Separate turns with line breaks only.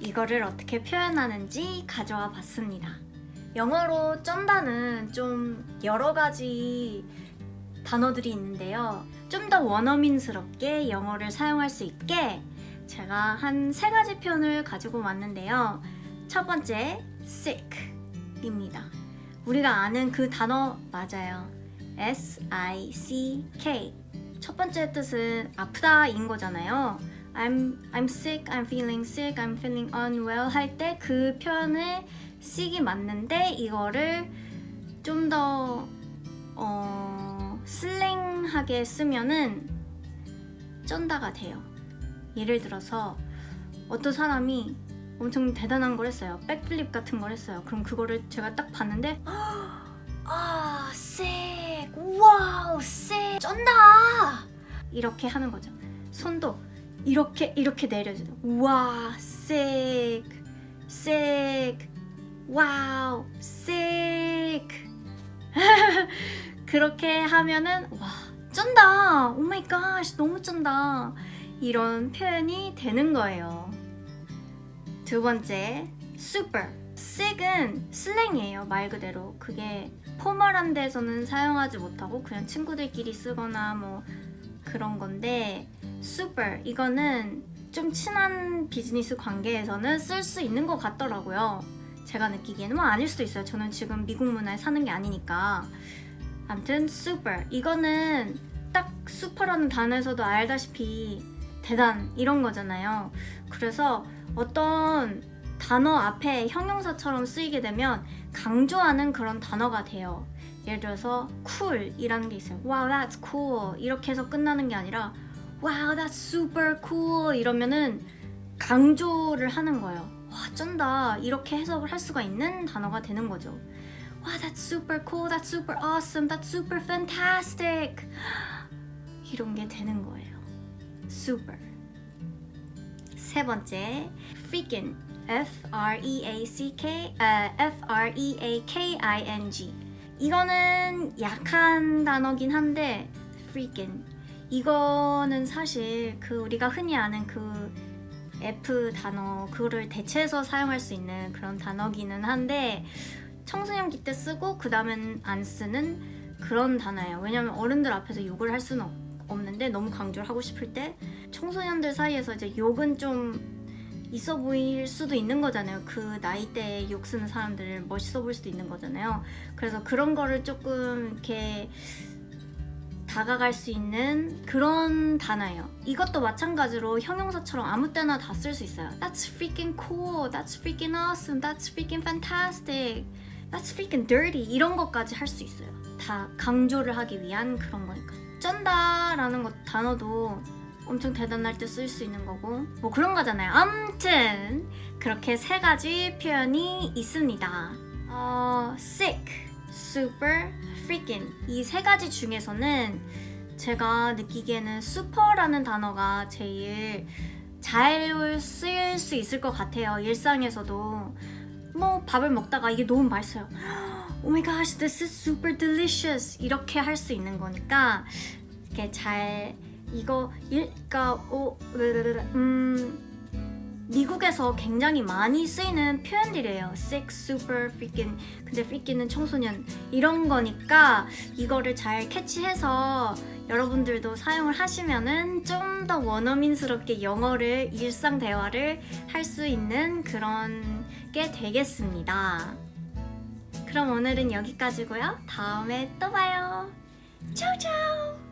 이거를 어떻게 표현하는지 가져와 봤습니다. 영어로 쩐다는 좀 여러 가지 단어들이 있는데요. 좀 더 원어민스럽게 영어를 사용할 수 있게 제가 한 세 가지 표현을 가지고 왔는데요. 첫 번째, sick입니다. 우리가 아는 그 단어 맞아요. S-I-C-K. 첫 번째 뜻은 아프다인 거잖아요. I'm I'm sick, I'm feeling sick, I'm feeling unwell 할 때 그 표현을 sick이 맞는데 이거를 좀더 어, 슬랭하게 쓰면은 쩐다가 돼요. 예를 들어서 어떤 사람이 엄청 대단한 걸 했어요. 백플립 같은 걸 했어요. 그럼 그거를 제가 딱 봤는데 아, sick. 와우, sick. 쩐다. 이렇게 하는 거죠. 손도 이렇게 이렇게 내려줘요. 와, sick. sick. 와우, sick. 그렇게 하면은 와, 쩐다. 오 마이 갓. 너무 쩐다. 이런 표현이 되는 거예요. 두 번째, super. sick은 슬랭이에요, 말 그대로. 그게 포멀한 데서는 사용하지 못하고 그냥 친구들끼리 쓰거나 뭐 그런 건데 super 이거는 좀 친한 비즈니스 관계에서는 쓸 수 있는 것 같더라고요. 제가 느끼기에는 뭐 아닐 수도 있어요. 저는 지금 미국 문화에 사는 게 아니니까. 아무튼 super 이거는 딱 슈퍼라는 단어에서도 알다시피 대단 이런 거잖아요. 그래서 어떤 단어 앞에 형용사처럼 쓰이게 되면 강조하는 그런 단어가 돼요. 예를 들어서 cool이라는 게 있어요. Wow, that's cool. 이렇게 해서 끝나는 게 아니라 Wow, that's super cool. 이러면은 강조를 하는 거예요. 와, 쩐다. 이렇게 해석을 할 수가 있는 단어가 되는 거죠. Wow, that's super cool. That's super awesome. That's super fantastic. 이런 게 되는 거예요. super. 세 번째, freaking. F R E A C K 아, F R E A K I N G. 이거는 약한 단어긴 한데 freaking. 이거는 사실 그 우리가 흔히 아는 그 F 단어 그거를 대체해서 사용할 수 있는 그런 단어기는 한데 청소년기 때 쓰고 그 다음엔 안 쓰는 그런 단어예요. 왜냐면 어른들 앞에서 욕을 할 수는 없- 없는데 너무 강조를 하고 싶을 때 청소년들 사이에서 이제 욕은 좀 있어 보일 수도 있는 거잖아요. 그 나이대에 욕 쓰는 사람들을 멋있어 보일 수도 있는 거잖아요. 그래서 그런 거를 조금 이렇게 다가갈 수 있는 그런 단어예요. 이것도 마찬가지로 형용사처럼 아무 때나 다 쓸 수 있어요. That's freaking cool. That's freaking awesome. That's freaking fantastic. That's freaking dirty. 이런 것까지 할 수 있어요. 다 강조를 하기 위한 그런 거니까. 쩐다라는 것 단어도 엄청 대단할 때 쓸 수 있는 거고 뭐 그런 거잖아요. 아무튼 그렇게 세 가지 표현이 있습니다. 어, sick, super, freaking 이 세 가지 중에서는 제가 느끼기에는 super라는 단어가 제일 잘 쓰일 수 있을 것 같아요. 일상에서도 뭐 밥을 먹다가 이게 너무 맛있어요. Oh my gosh, this is super delicious. 이렇게 할 수 있는 거니까 이렇게 잘 이거 일, 그러니까 오, 음 미국에서 굉장히 많이 쓰이는 표현들이에요. sick, super, freaking. 근데 freaking은 청소년 이런 거니까 이거를 잘 캐치해서 여러분들도 사용을 하시면은 좀 더 원어민스럽게 영어를 일상 대화를 할 수 있는 그런 게 되겠습니다. 그럼 오늘은 여기까지고요. 다음에 또 봐요. 차우 차우.